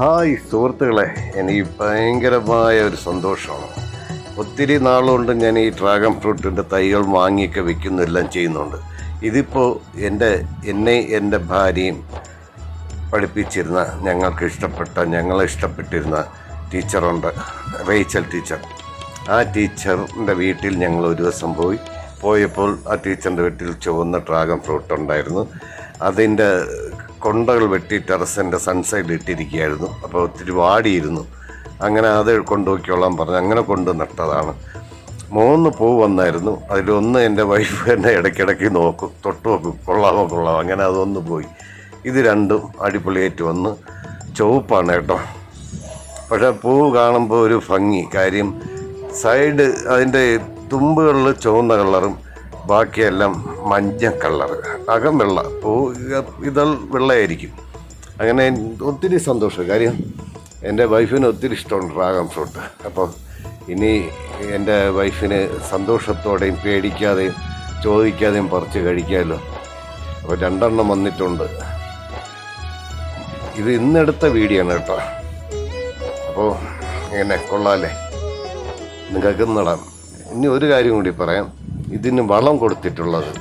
Hi സുഹൃത്തുക്കളെ എനിക്ക് ഭയങ്കരമായ ഒരു സന്തോഷമാണ്. ഒത്തിരി നാളുകൊണ്ട് ഞാൻ ഈ ഡ്രാഗൺ ഫ്രൂട്ടിന്റെ തൈകൾ വാങ്ങിയൊക്കെ വെക്കുന്നു എല്ലാം ചെയ്യുന്നുണ്ട്. ഇതിപ്പോൾ എന്റെ എന്നെ എന്റെ ഭാര്യയും പഠിപ്പിച്ചിരുന്ന ഞങ്ങൾക്ക് ഇഷ്ടപ്പെട്ട ഞങ്ങളെ ഇഷ്ടപ്പെട്ടിരുന്ന ടീച്ചറുണ്ട് റേച്ചൽ ടീച്ചർ. ആ ടീച്ചറിന്റെ വീട്ടിൽ ഞങ്ങൾ ഒരു ദിവസം പോയി. പോയപ്പോൾ ആ ടീച്ചറിന്റെ വീട്ടിൽ ചുവന്ന ഡ്രാഗൺ ഫ്രൂട്ട് ഉണ്ടായിരുന്നു. അതിന്റെ കൊണ്ടകൾ വെട്ടി ടെറസിന്റെ സൺസൈഡിൽ ഇട്ടിരിക്കുകയായിരുന്നു. അപ്പോൾ ഒത്തിരി വാടിയിരുന്നു. അങ്ങനെ അത് കൊണ്ടുപോയിക്കോളാൻ പറഞ്ഞു. അങ്ങനെ കൊണ്ട് നട്ടതാണ്. മൂന്ന് പൂ വന്നായിരുന്നു. അതിലൊന്ന് എന്റെ വൈഫ് എന്നെ ഇടയ്ക്കിടയ്ക്ക് നോക്കും. തൊട്ട് നോക്കും. കൊള്ളാമോ കൊള്ളാമോ. അങ്ങനെ അതൊന്ന് പോയി. ഇത് രണ്ടും അടിപൊളിയായിട്ട് വന്ന് ചുവപ്പാണ് കേട്ടോ. പക്ഷേ പൂ കാണുമ്പോൾ ഒരു ഭംഗി. കാര്യം സൈഡ് അതിന്റെ തുമ്പുകളിൽ ചുവന്ന കളറും ബാക്കിയെല്ലാം മഞ്ഞ കളർ അകം വെള്ള. പൂ ഇതൾ വെള്ളയായിരിക്കും. അങ്ങനെ ഒത്തിരി സന്തോഷം. കാര്യം എന്റെ വൈഫിന് ഒത്തിരി ഇഷ്ടമുണ്ട് ഡ്രാഗൺ ഫ്രൂട്ട്. അപ്പോൾ ഇനി എന്റെ വൈഫിന് സന്തോഷത്തോടെയും പേടിക്കാതെയും ചോദിക്കാതെയും പറിച്ച് കഴിക്കാമല്ലോ അപ്പോൾ രണ്ടെണ്ണം വന്നിട്ടുണ്ട്. ഇത് ഇന്നെടുത്ത വീഡിയോ ആണ് കേട്ടോ. അപ്പോൾ ഇങ്ങനെ കൊള്ളാമല്ലേ നിങ്ങൾക്ക് നടാം ഇനി ഒരു കാര്യം കൂടി പറയാം. ഇതിന് വളം കൊടുത്തിട്ടുള്ളത്.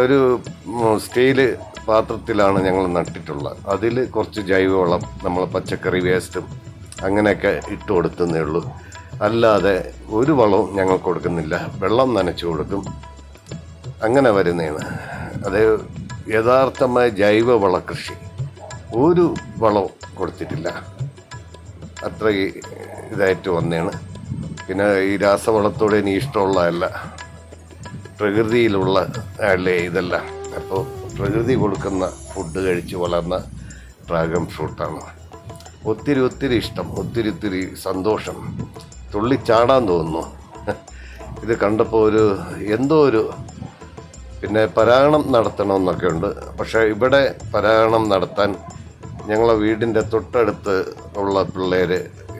ഒരു സ്റ്റീൽ പാത്രത്തിലാണ് ഞങ്ങൾ നട്ടിട്ടുള്ളത്. അതിൽ കുറച്ച് ജൈവവളം നമ്മൾ പച്ചക്കറി വേസ്റ്റും അങ്ങനെയൊക്കെ ഇട്ട് കൊടുക്കുന്നേ ഉള്ളൂ. അല്ലാതെ ഒരു വളവും ഞങ്ങൾ കൊടുക്കുന്നില്ല. വെള്ളം നനച്ചു കൊടുക്കും. അങ്ങനെ വരുന്നതാണ്. അത് യഥാർത്ഥമായ ജൈവവള കൃഷി. ഒരു വളവും കൊടുത്തിട്ടില്ല. അത്ര ഇതായിട്ട് വന്നതാണ്. പിന്നെ ഈ രാസവളത്തോടെ ഇനി ഇഷ്ടമുള്ളതല്ല. പ്രകൃതിയിലുള്ള അല്ലേ ഇതല്ല. അപ്പോൾ പ്രകൃതി കൊടുക്കുന്ന ഫുഡ് കഴിച്ച് വളർന്ന ഡ്രാഗൺ ഫ്രൂട്ടാണ്. ഒത്തിരി ഒത്തിരി ഇഷ്ടം ഒത്തിരി ഒത്തിരി സന്തോഷം. തുള്ളിച്ചാടാൻ തോന്നുന്നു. ഇത് കണ്ടപ്പോൾ ഒരു എന്തോ ഒരു പിന്നെ പരാഗണം നടത്തണമെന്നൊക്കെ ഉണ്ട്. പക്ഷേ ഇവിടെ പരാഗണം നടത്താൻ ഞങ്ങളെ വീടിന്റെ തൊട്ടടുത്ത് ഉള്ള പിള്ളേർ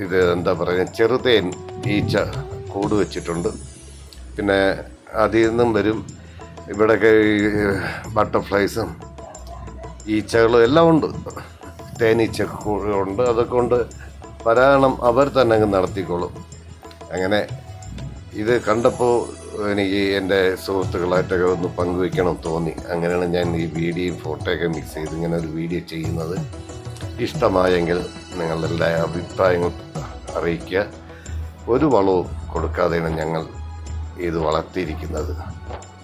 ഇത് എന്താ പറയുക ചെറുതേൻ ഈച്ച കൂട് വെച്ചിട്ടുണ്ട്. പിന്നെ അതിൽ നിന്നും വരും. ഇവിടെയൊക്കെ ഈ ബട്ടർഫ്ലൈസും ഈച്ചകളും എല്ലാം ഉണ്ട്. തേനീച്ച ഉണ്ട്. അതൊക്കെ കൊണ്ട് പരാഗണം അവർ തന്നെ അങ്ങ് നടത്തിക്കോളും. അങ്ങനെ ഇത് കണ്ടപ്പോൾ എനിക്ക് എന്റെ സുഹൃത്തുക്കളായിട്ടൊക്കെ ഒന്ന് പങ്കുവെക്കണം തോന്നി. അങ്ങനെയാണ് ഞാൻ ഈ വീഡിയോയും ഫോട്ടോയൊക്കെ മിക്സ് ചെയ്ത് ഇങ്ങനെ ഒരു വീഡിയോ ചെയ്യുന്നത്. ഇഷ്ടമായെങ്കിൽ നിങ്ങളുടെ അഭിപ്രായങ്ങൾ അറിയിക്കുക. ഒരു വളവും കൊടുക്കാതെയാണ് ഞങ്ങൾ ഇത് വളർത്തിയിരിക്കുന്നത്.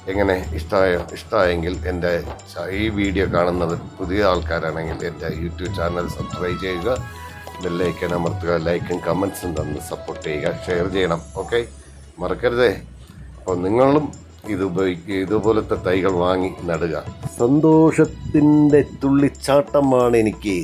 എങ്ങനെ ഇഷ്ടമായോ ഇഷ്ടമായെങ്കിൽ എന്റെ ഈ വീഡിയോ കാണുന്നത് പുതിയ ആൾക്കാരാണെങ്കിൽ എന്റെ യൂട്യൂബ് ചാനൽ സബ്സ്ക്രൈബ് ചെയ്യുക. ബെല്ലൈക്കൻ അമർത്തുക. ലൈക്കും കമൻസും തന്ന് സപ്പോർട്ട് ചെയ്യുക. ഷെയർ ചെയ്യണം. ഓക്കെ? മറക്കരുതേ. അപ്പോൾ നിങ്ങളും ഇത് ഉപയോഗിക്കുക ഇതുപോലത്തെ തൈകൾ വാങ്ങി നടുക. സന്തോഷത്തിന്റെ തുള്ളിച്ചാട്ടമാണ് എനിക്ക്.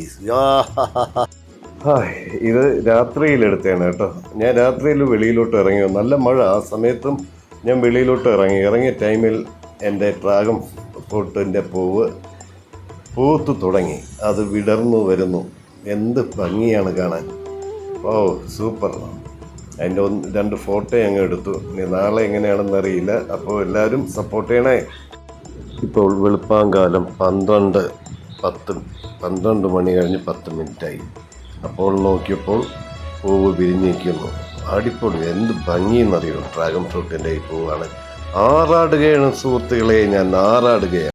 ഇത് രാത്രിയിൽ എടുത്തതാണ് കേട്ടോ. ഞാൻ രാത്രിയിൽ വെളിയിലോട്ട് ഇറങ്ങി നല്ല മഴ. ആ സമയത്തും ഞാൻ വെളിയിലോട്ട് ഇറങ്ങി. ഇറങ്ങിയ ടൈമിൽ എന്റെ ഡ്രാഗൺ ഫ്രൂട്ടിന്റെ പൂവ് പൂത്ത് തുടങ്ങി. അത് വിടർന്നു വരുന്നു. എന്ത് ഭംഗിയാണ് കാണാൻ. Oh super. അതിന്റെ ഒന്ന് രണ്ട് ഫോട്ടോ അങ്ങ് എടുത്തു. ഇനി നാളെ എങ്ങനെയാണെന്ന് അറിയില്ല. അപ്പോൾ എല്ലാവരും സപ്പോർട്ട് ചെയ്യണേ. ഇപ്പോൾ വെളുപ്പാങ്കാലം പന്ത്രണ്ട് പത്ത് പന്ത്രണ്ട് മണി കഴിഞ്ഞ് പത്ത് മിനിറ്റായി. അപ്പോൾ നോക്കിയപ്പോൾ പൂവ് വിരിഞ്ഞിരിക്കുന്നു. അടിപൊളി. എന്ത് ഭംഗിയെന്നറിയോ ഡ്രാഗൺ ഫ്രൂട്ടിന്റെ ഈ പൂവാണ്. ആറാടുകയാണ് സുഹൃത്തുക്കളെ ഞാൻ ആറാടുകയാണ്.